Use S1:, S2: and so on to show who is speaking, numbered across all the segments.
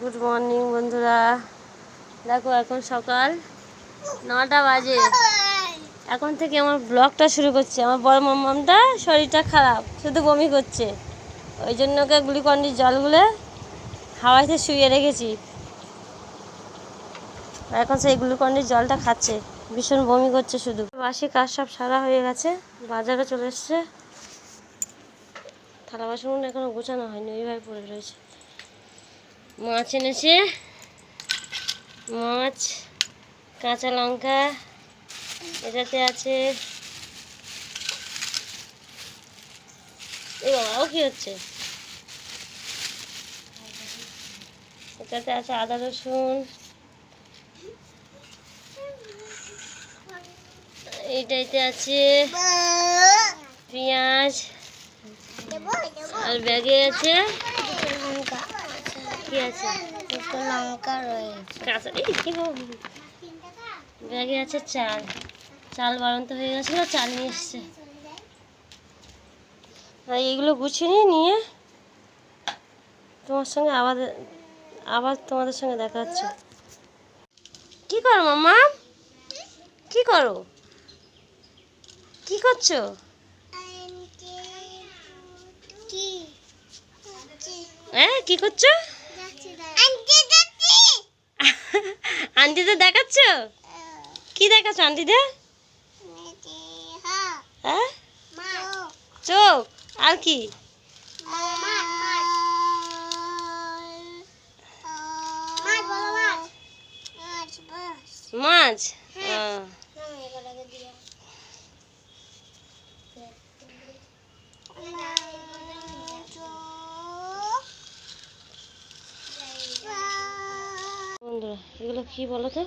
S1: Good morning বন্ধুরা। দেখো, এখন সকাল নটা বাজে। এখন থেকে আমার ব্লগটা শুরু করছে। আমার বড় মামামটা শরীরটা খারাপ, শুধু বমি করছে। ওই জন্য ওকে গ্লুকন্ডির জলগুলো হাওয়াতে শুয়ে রেখেছি। এখন সেই গ্লুকন্ডির জলটা খাচ্ছে। ভীষণ বমি করছে শুধু। বাসি কাজ সব সারা হয়ে গেছে। বাজারে চলে এসছে। থালা বাসনগুলো এখনও গোছানো হয়নি, ওইভাবে পড়ে রয়েছে। মাছ এনেছে। মাছ, কাঁচা লঙ্কা, এটাতে আছে। এ বাবাও কি হচ্ছে? এটাতে আছে আদা, রসুন। এইটাইতে আছে পেঁয়াজ। আর ব্যাগে আছে কি আছে?
S2: লঙ্কা রয়েছে।
S1: কাঁচা এই কি ব্যাগে আছে চাল। চাল বাড়ন্ত হয়ে গেছিল চাল নিয়ে এসছে। আর এইগুলো গুছিয়ে নিয়ে তোমার সঙ্গে আবার আবার তোমাদের সঙ্গে দেখা হচ্ছে। কি করো মামা কি করো? কি করছ? হ্যাঁ কি করছ? আন্টিদের দেখাচ্ছ? কি দেখাচ্ছ আন্টিদের? হ্যাঁ? চোখ। আর কি? মাছ আহ, বন্ধুরা এগুলো কি বলো তো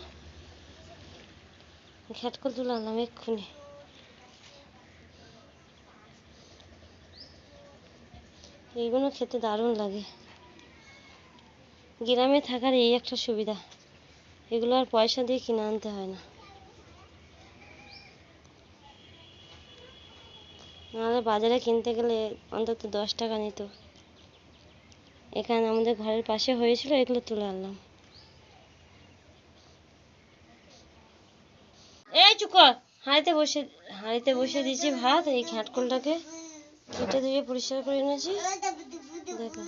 S1: ঘ্যাটকল তুলে আনলাম এক্ষুনি। এইগুলো খেতে দারুণ লাগে। গ্রামে থাকার এই একটা সুবিধা, এগুলো আর পয়সা দিয়ে কিনে আনতে হয় না। নাহলে বাজারে কিনতে গেলে অন্তত দশ টাকা নিত। এখানে আমাদের ঘরের পাশে হয়েছিল, এগুলো তুলে আনলাম এই চুপ কর। হাঁড়িতে বসে হাঁড়িতে বসে দিয়েছি ভাত, এই ঘ্যাটকলটাকে কেটে ধুয়ে পরিষ্কার করে এনেছি। দেখো।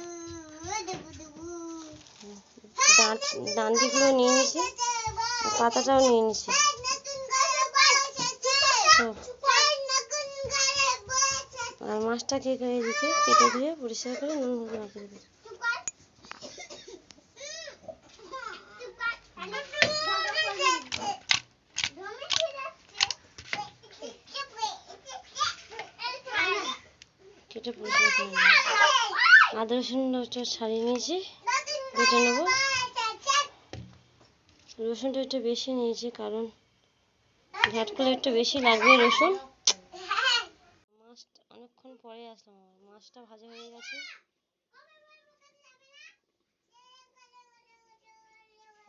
S1: ডাঁট ডান্ডিগুলো নিয়ে নিয়েছি পাতাটাও নিয়ে নিয়েছি। আর মাছটাকে এদিকে কেটে ধুয়ে পরিষ্কার করে নুন পরিষ্কার করে নেব আদা রসুনটা ছাড়িয়ে নিয়েছি বেটে নেব। রসুনটা একটু বেশি নিয়েছি, কারণ ঘ্যাট করলে একটু বেশি লাগবে রসুন। মাছটা অনেকক্ষণ পরে আসলাম মাছটা ভাজা হয়ে গেছে।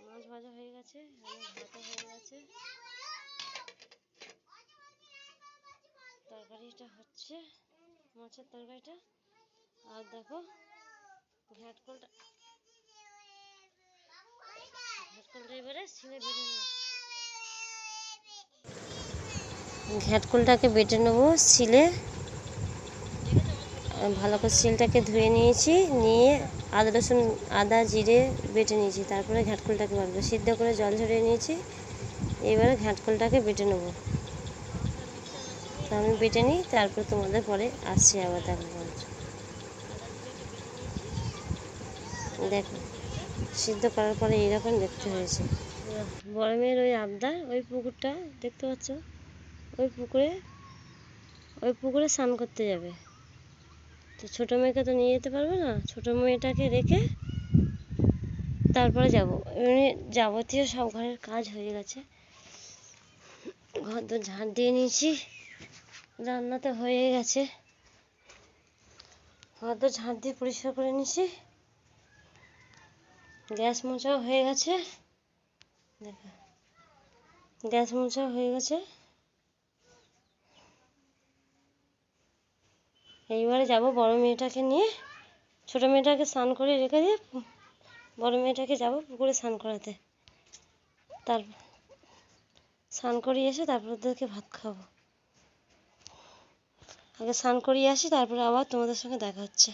S1: মাছ ভাজা হয়ে গেছে ভাতও হয়ে গেছে। তরকারিটা হচ্ছে মাছের তরকারিটা। আর দেখো ছিলে বেটে নেব। ঘ্যাটকলটাকে বেটে নেব শিলে। ভালো করে শিলটাকে ধুয়ে নিয়েছি, নিয়ে আদা, রসুন, আদা, জিরে বেটে নিয়েছি। তারপরে ঘ্যাটকলটাকে বাটবো সিদ্ধ করে জল ঝরিয়ে নিয়েছি। এবারে ঘ্যাটকলটাকে বেটে নেব। তো আমি বেটে নিই, তারপর তোমাদের পরে আসছি আবার দেখা করছি দেখো, সিদ্ধ করার পরে এইরকম দেখতে হয়েছে। বড় মেয়ের ওই আবদার, ওই পুকুরটা, দেখতে পাচ্ছ? ওই পুকুরে ওই পুকুরে স্নান করতে যাবে। তো ছোটো মেয়েকে তো নিয়ে যেতে পারবে না? ছোটো মেয়েটাকে রেখে তারপরে যাব। এমনি যাবতীয় সব ঘরের কাজ হয়ে গেছে। ঘর তো ঝাঁট দিয়ে নিয়েছি। রান্না তো হয়ে গেছে। ঘর তো ঝাঁট দিয়ে পরিষ্কার করে নিয়েছি গ্যাস মোচাও হয়ে গেছে। দেখো, গ্যাস মোছাও হয়ে গেছে। এইবারে যাব বড় মেয়েটাকে নিয়ে। ছোট মেয়েটাকে স্নান করে রেখে দিয়ে বড় মেয়েটাকে যাব পুকুরে স্নান করাতে। তার স্নান করিয়ে এসে তারপর ওদেরকে ভাত খাওয়াবো। আগে স্নান করিয়ে আসি, তারপরে আবার তোমাদের সঙ্গে দেখা হচ্ছে।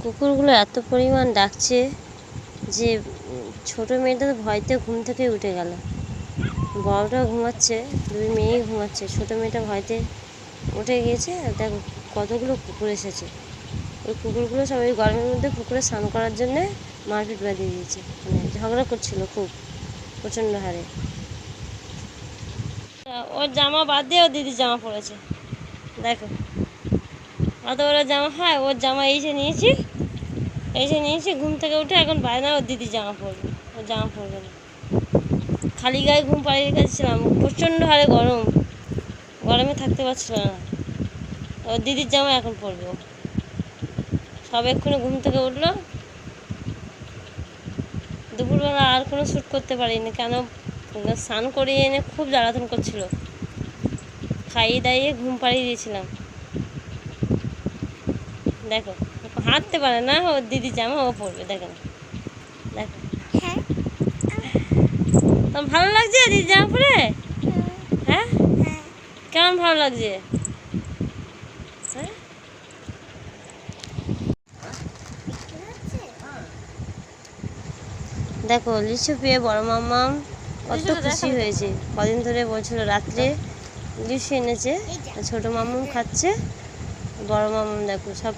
S1: কুকুরগুলো এত পরিমাণ ডাকছে যে ছোট মেয়েটা তো ভয়তে ঘুম থেকে উঠে গেল। বড়টাও ঘুমাচ্ছে, দুই মেয়েই ঘুমাচ্ছে। ছোট মেয়েটা ভয়তে উঠে গিয়েছে। আর দেখো, কতগুলো কুকুর এসেছে। ওই কুকুরগুলো সব ওই গরমের মধ্যে পুকুরে স্নান করার জন্যে মারপিট বাঁধিয়ে দিয়েছে। মানে ঝগড়া করছিল খুব, প্রচণ্ড হারে। ওর জামা বাদ দিয়ে ওর দিদির জামা পড়েছে। দেখো। অত বড় জামা, হয়, ওর জামা এই যে নিয়েছি, এই যে নিয়েছি, ঘুম থেকে উঠে এখন বায়না ওর দিদির জামা ওর জামা পরবে না খালি গায়ে ঘুম পাড়িয়ে গেছিলাম প্রচণ্ড হারে গরম। গরমে থাকতে পারছিল না। ওর দিদির জামা এখন পরবে। সব এক্ষুনি ঘুম থেকে উঠল। দুপুরবেলা আর কোনো শ্যুট করতে পারিনি, কেন? স্নান করিয়ে এনে খুব জ্বালাতন করছিল। খাইয়ে দাইয়ে ঘুম পাড়িয়ে দিয়েছিলাম। দেখো, হাঁটতে পারে না ওর দিদি জামা, ও পরবে দেখেন দেখো। ভালো লাগছে দিদি জামা পরে হ্যাঁ?
S2: হ্যাঁ।
S1: কেমন ভালো লাগছে? হ্যাঁ? দেখো লিচু পেয়ে বড় মাম্মাম। কত খুশি হয়েছে। কদিন ধরে বলছিল রাত্রে লিচু এনেছে। ছোট মাম্মাম খাচ্ছে। বড় মাম্মাম দেখো সব